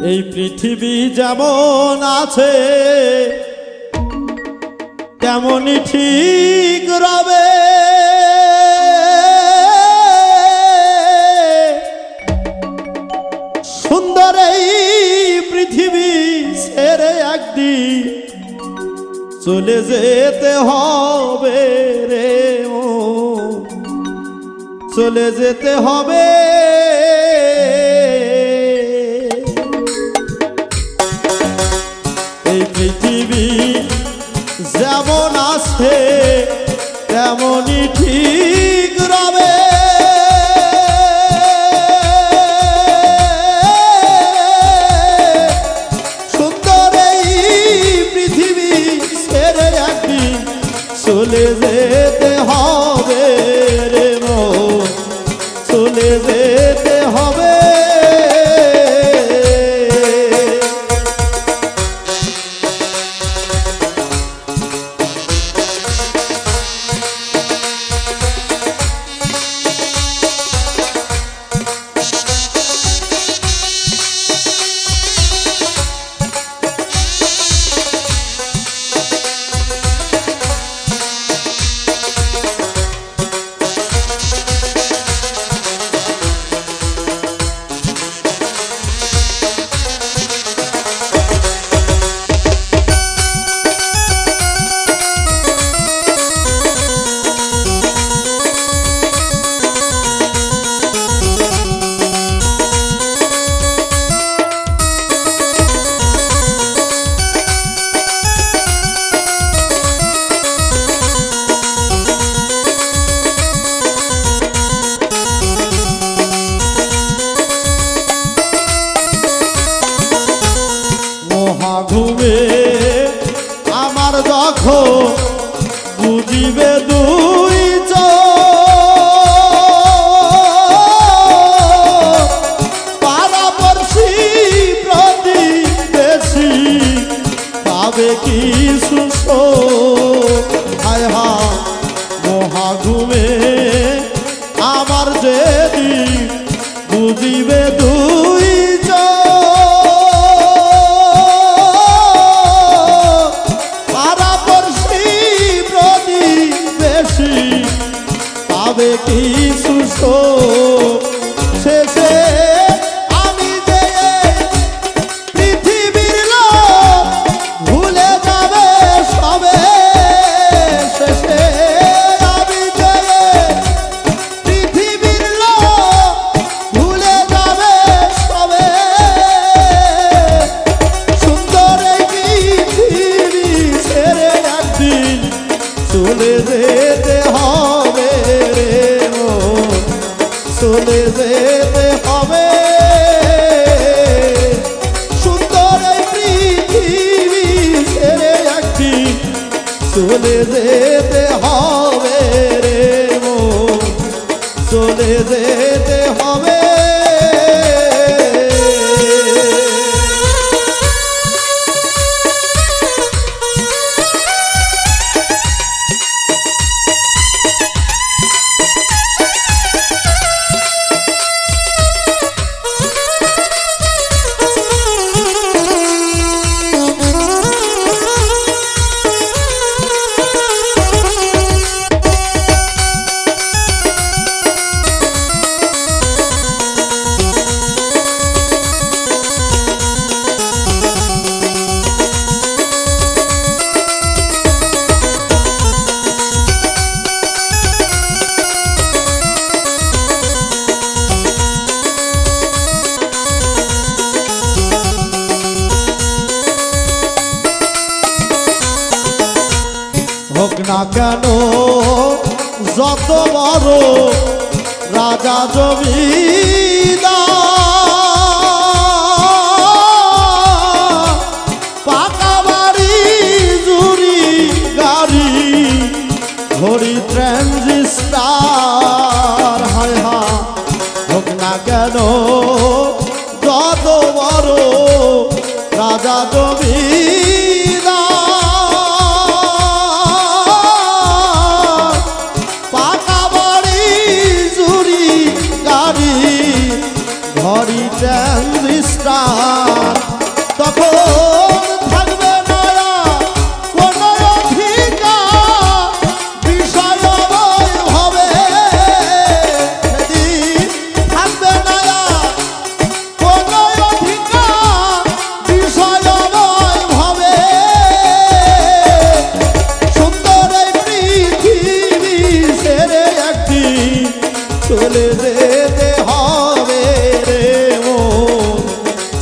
এই পৃথিবী যেমন আছে তেমনই ঠিক রবে। সুন্দর এই পৃথিবী ছেড়ে একদিন চলে যেতে হবে রে ও চলে যেতে হবে মনি ঠিক ঘুমে। আমার যখন যে জবি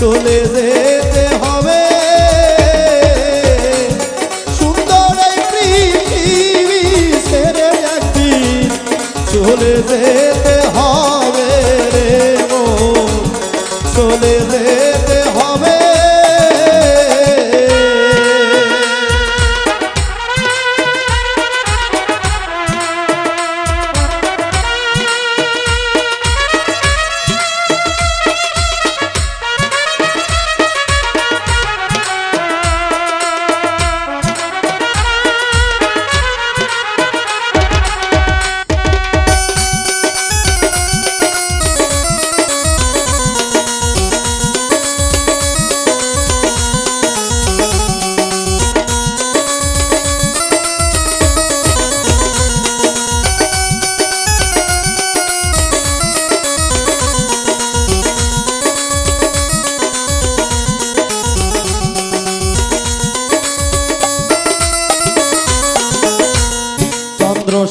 চলে যে